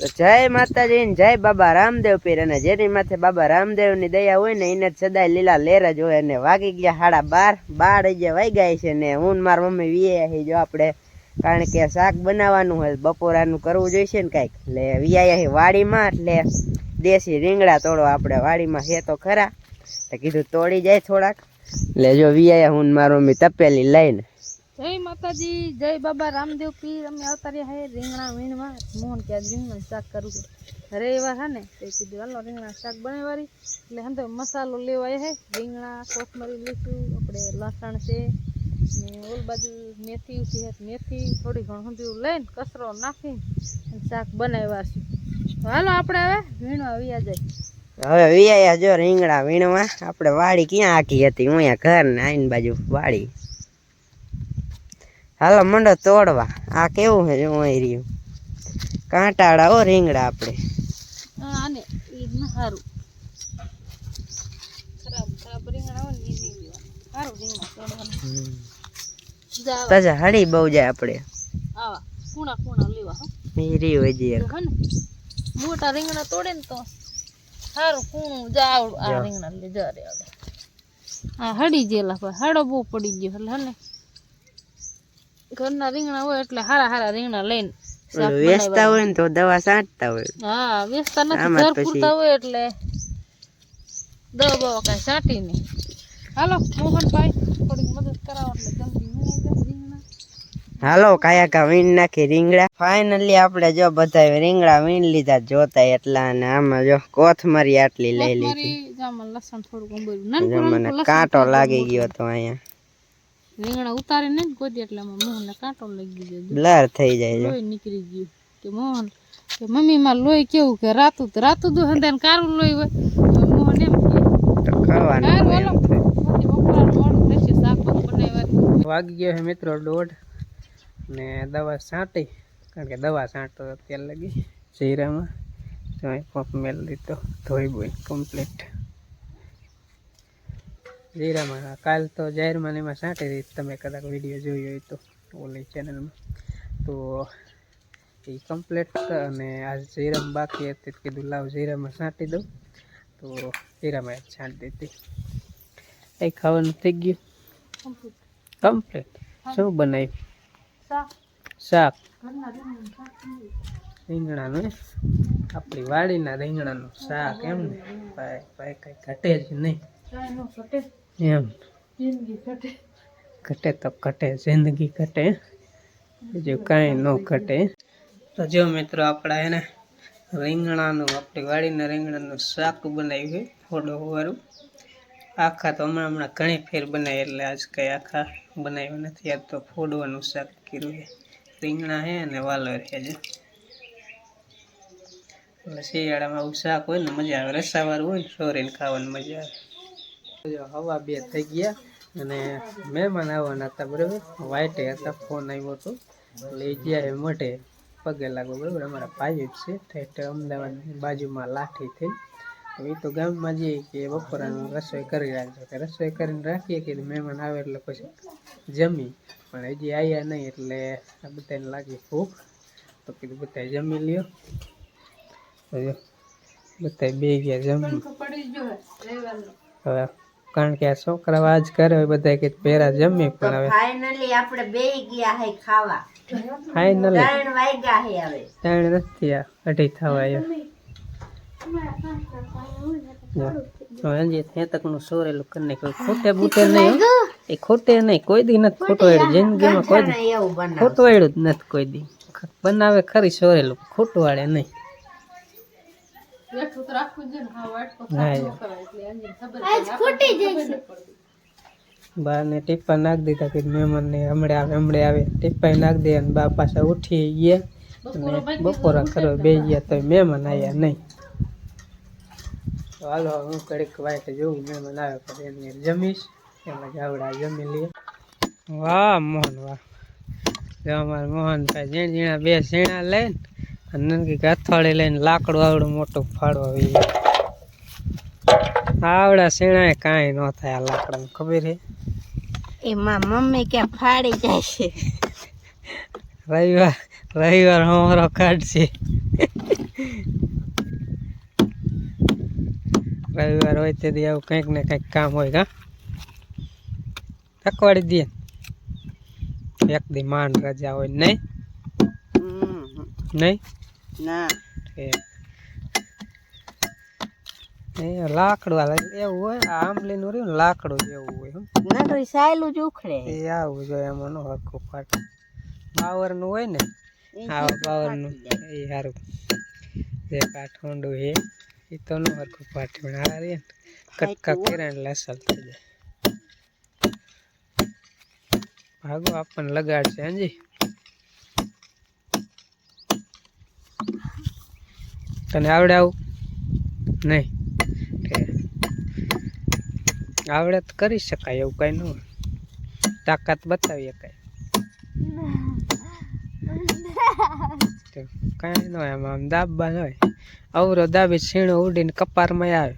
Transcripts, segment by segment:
તો જય માતાજી ને જય બાબા રામદેવ પીર. અને જેની માથે બાબા રામદેવની દયા હોય ને એને સદાય લીલા લેર જ હોય. અને વાગી ગયા સાડા બાર. બાર જે વાઈ ગયા છે ને હું માર મમ્મી વીએ જો આપણે. કારણ કે શાક બનાવવાનું હોય, બપોરાનું કરવું જોઈશે ને કાંઈક. એટલે વિયા વાડીમાં, એટલે દેશી રીંગણા તોડો આપણે વાડીમાં છે તો ખરા. કીધું તોડી જાય થોડાક. એટલે જો વિયા હું માર મમ્મી તપેલી લઈને જય માતાજી, જય બાબા રામદેવ પીર. અમે આવતા રહ્યા હે રીંગણા વીણવા મોહન કે રીંગણા શાક કરું રવિવાર હા ને, તે કીધું, હાલો રીંગણા શાક બનાવવાની. એટલે હમ તો મસાલો લેવાય હે. રીંગણા, કોથમરી લઈશું આપણે લસણ છે, ને ઓલ બાજુ મેથી છે મેથી થોડી ઘણું સુધી લઈને કચરો નાખીને શાક બનાવ્યા છે. હાલો, આપણે હવે વીણવા વ્યા જાય. હવે વિયા જો રીંગણા વીણવા. આપણે વાડી ક્યાં આખી હતી? હું અહીંયા ઘર ને આઈન બાજુ વાડી. હાલો મંડો તોડવા. આ કેવું છે જો રહ્યું? કાંટાળા ઓ રીંગણા આપણે. હા, આને સારું હોય પાછા હળી બહુ જાય આપણે. કુણા કુણા લેવા હો. એ રહ્યું હજી એક તો હે ને. મોટા રીંગણા તોડે ને તો સારું કુણું જાવ. આ રીંગણા લે જરે આ હડી જેલા હાડો બહુ પડી ગયો એટલે હે ને ઘરના રીંગણા હોય એટલે હારા હારા રીંગણા લઈને વેચતા. હોય ને તો દવા છાંટતા હોય. હા વેચતા નથી ઘર પૂરતા હોય એટલે દવા બવા કાંઈ છાંટી નહીં. હાલો મોહનભાઈ થોડીક મદદ કરાવો એટલે જલ્દી વીણાઈ જાય રીંગણા. હાલો કાયા કા વીણ નાખી રીંગણા? ફાઇનલી આપણે જો બધા રીંગણા વીણ લીધા જોતા એટલા અને આમાં જો કોથમરી આટલી લઈ લીધી. મને કાંટો લાગી ગયો તો અહીંયા. રીંગણા ઉતારી ને ગોદી એટલે આમાં મોહનને કાંટો લાગી ગયો બ્લર થઈ જાય લોહી નીકળી ગયું કે મોહન કે મમ્મી માં લોહી કેવું કે રાતું તો રાતું દુ હંદાને કારું લોહી હોય. મોહન એમ તો વાગી ગયો છે મિત્રો દોઢ ને દવા છાંટી કારણ કે દવા છાંટતો અત્યારે લગી જીરામાં. તો અહીં પંપ મેલ દીધો ધોઈ બોઈ કમ્પ્લીટ જીરામાં કાલ તો જાહેરમાં એમાં સાંટી દીધી તમે કદાચ વીડિયો જોયો હોય તો ઓલી ચેનલમાં તો એ કમ્પ્લેટ અને આ જીરામાં બાકી હતી. કીધું લાવ જીરામાં છાંટી દઉં. તો જીરામાં છાંટી દીધી એ ખાવાનું થઈ ગયું? કમ્પ્લેટ શું બનાવ્યું? શાક. રીંગણાનું? આપણી વાડીના રીંગણાનું શાક એમ ને? ભાઈ ભાઈ, કંઈ ઘટે જ નહીં. એમ. ઘટે. તો ઘટે જિંદગી ઘટે. બીજું કાંઈ ન ઘટે. તો જો મિત્રો આપણા એને રીંગણાનું આપણી વાડીના રીંગણાનું શાક બનાવ્યું ફોડો વાળું આખા તો હમણાં હમણાં ઘણી ફેર બનાવી એટલે આજ કંઈ આખા બનાવ્યું નથી. આજ તો ફોડવાનું શાક કર્યું છે. રીંગણા છે અને વાલોર છે જો. એટલે શિયાળામાં આવું શાક હોય ને મજા આવે રસાવાળું હોય ને સોરીને ખાવાની મજા આવે. હવા બે થઈ ગયા અને મહેમાન આવવાના હતા બરાબર? વાઈટે હતા ફોન આવ્યો હતો. એટલે એ ગયા એ મોઢે. પગે લાગો બરાબર? અમારા ભાઈ જ છે. ઠેઠ અમદાવાદ બાજુમાં લાઠી થઈ. હવે એ તો ગામમાં જઈએ કે બપોરાનું રસોઈ કરી રાખજો. કે રસોઈ કરીને રાખીએ કે મહેમાન આવે એટલે પછી જમી. પણ હજી આવ્યા નહીં એટલે આ બધાને લાગી ભૂખ. તો કીધું બધા જમી લ્યો. બધા બે ગયા જમી હવે કારણ કે આ છોકરાઓ આજ કરે હોય બધા કે પહેરા જમી પણ હવે. ફાઇનલી આપણે બે ગયા હે ખાવા. ફાઇનલી ત્રણ વાગ્યા હે હવે. ત્રણ નથી આ અઢી થવા આવ્યો જો હજી હેતકનું સોરેલું કરી કોઈ ખોટે બૂટે નહીં એ ખોટે નહીં કોઈ દી નથી ખોટવાડ્યું જિંદગીમાં કોઈ ને એવું જ નથી કોઈ દી. બનાવે ખરી સોરેલું ખોટવાડે નહીં. બેઠું તો રાખવું જ ને. હા વાટકો હા, કરાય એટલે એની ખબર પડે. બા ને ટીપા નાખી દીધા કે મહેમાનને હમણાં આવે હમણાં આવે. ટીપા નાખ દે અને બા પાછા ઉઠી ગયા. અને બપોરા કરવા બે ગયા તો મહેમાન આવ્યા નહીં. તો હાલો હું કડીક વાઈટ જોઉં મહેમાન આવે પછી એની જમીશ. એમાં જાવડા જમી લઈએ. વાહ મોહન વાહ. જો અમારે મોહનભાઈ ઝીણ ઝીણા બે ઝીણા લઈને અને અથવાડી લઈને લાકડું આવડું મોટું ફાળો આવી આવડા સીણાએ કાંઈ ન થાય આ લાકડાને ખબર છે એમાં મમ્મી ક્યાં ફાડી જાય છે? રવિવાર રવિવાર અમારો કાઢશે રવિવાર હોય તેથી આવું કંઈક ને કંઈક કામ હોય કા થકવાડી દે. એક દી માંડ રજા હોય નહીં? નહીં? ના. લાકડું હાલે. એવું હોય આ આંબલીનું રહ્યું લાકડું જેવું હોય ના સાયલું જ ઉખડે. એ આવું જોઈએ એમાં નો હરખું ફાટ. બાવરનું હોય ને હા બાવરનું એ સારું જે કાઠોંડું છે એ તો નો હરખું ફાટે પણ આ રે કટકા કર્યા એટલે અસલ થઈ જાય. ભાગો આપણને લગાડશે હાજી? તને આવડે આવું? નહીં. આવડે તો કરી શકાય એવું કઈ ન તાકાત બતાવી શકાય કાંઈ ન હોય આમ દાબવા ન હોય. અવરો દાબી છીણો ઉડીને કપારમાં આવે.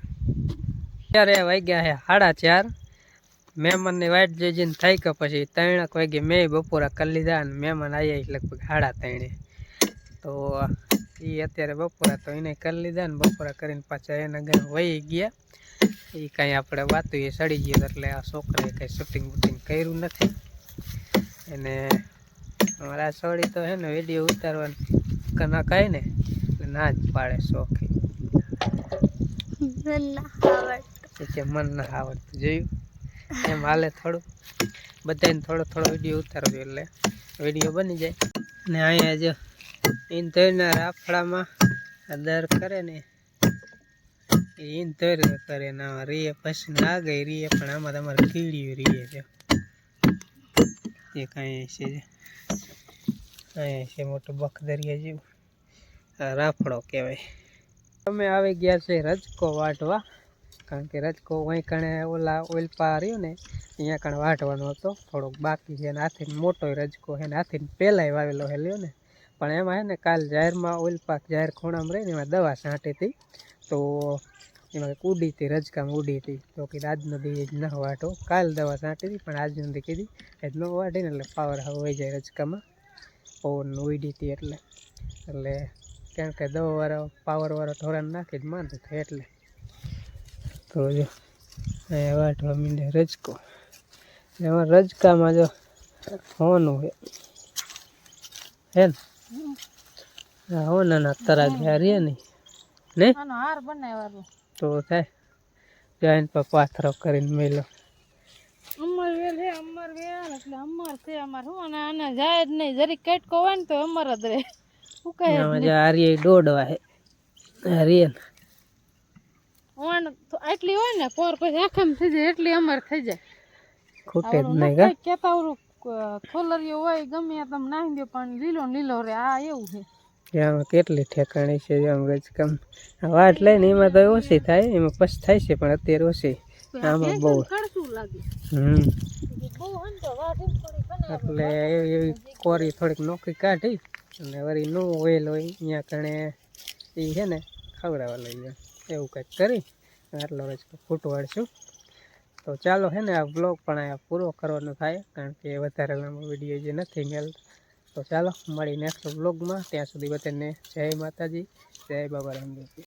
ત્યારે વાગ્યા છે સાડા ચાર. મહેમાનની વાટ જોઈને થઈ કે પછી ત્રણેક વાગે મેં બપોરા કરી લીધા અને મહેમાન આવ્યા લગભગ સાડા ત્રણે. તો એ અત્યારે બપોરા તો એને કરી લીધા ને બપોરા કરીને પાછા એના ઘરે વહી ગયા. એ કાંઈ આપણે વાતું એ સડી ગયું એટલે આ છોકરાએ કાંઈ શૂટિંગ બૂટિંગ કર્યું નથી. અને મારા સોડી તો હે ને વીડિયો ઉતારવાનું કના કાંઈ ને એટલે ના જ પાડે શોખી. કે મન ના આવડતું જોયું? એમ હાલે થોડું. બધાને થોડો થોડો વીડિયો ઉતારજો એટલે વીડિયો બની જાય. ને અહીંયા જો તોયના રાફડામાં દર કરે ને તોય કરે ને રીએ પછી ના ગઈ રીએ, પણ આમાં તમારે કીડી રીએ છે. એ કાંઈ છે અહીંયા છે મોટું બખદરિયા જેવું. રાફડો કહેવાય. અમે આવી ગયા છે રજકો વાટવા, કારણ કે રજકો અહીં કણે ઓલા ઓઇલ પા રહ્યો ને, અહીંયા કણે વાટવાનો હતો, થોડોક બાકી છે અને હાથીને મોટો રજકો છે ને હાથીને પહેલાંય વાવેલો છે, લ્યો ને. પણ એમાં છે ને, કાલ જાહેરમાં ઓઇલ પાક જાહેર ખૂણામાં રહીને એમાં દવા છાંટી હતી. તો એમાં ઉડી હતી, રજકામ ઉડી હતી. તો કે આજનો દી ન વાટો. કાલ દવા છાંટી હતી, પણ આજનો દી કીધી. આજ ન વાટીને એટલે પાવર હોઈ જાય રજકામાં. પવન ઉડી હતી એટલે. એટલે કારણ કે દવાવાળો, પાવરવાળો ઢોરાને નાખી જ માંદો થાય એટલે. તો જો, અહીંયા વાટવા મીંડે રજકો. એમાં રજકામાં જો હોવાનું હે ને? આ ના તરા ગયા રે ને. ને? આનો હાર બનાવવાનો તો થાય. જઈને પર પાથરો કરીને મેલો અમર વેલ હે અમર વેલ. એટલે અમર છે અમાર. હું અને આને જાય જ નહીં. જરી કટકો હોય ને તો અમર જ રહે. ઉકાય મજા હારીએ દોડવા હે. હારીએ ને. ઓણ તો આટલી હોય ને પોર પછી આખમ થઈ જાય એટલી અમર થઈ જાય. ખોટે જ નહીં કેતા ઓલું ખોલરિયો હોય ગમે તમે નાહી દો પણ લીલો લીલો રે આ એવું છે. ત્યાં કેટલી ઠેકાણી છે આમ રજકમ વાટ લઈને એમાં તો ઓછી થાય એમાં પછી થાય છે પણ અત્યારે ઓછી. આમાં બહુ. હમ. એટલે એવી એવી કોરી થોડીક નોકરી કાઢી અને વળી નો ઓઇલ હોય અહીંયા કણે એ છે ને ખવડાવવા લઈ જાય એવું કંઈક કરી આટલો રજકો ફૂટવાડશું. તો ચાલો હે ને આ બ્લોગ પણ અહીંયા પૂરો કરવાનો થાય, કારણ કે વધારે લાંબો વીડિયો જે નથી મેલ. તો ચાલો મળી નેક્સ્ટ બ્લોગમાં ત્યાં સુધી બધાને જય માતાજી, જય બાબા રામદેવ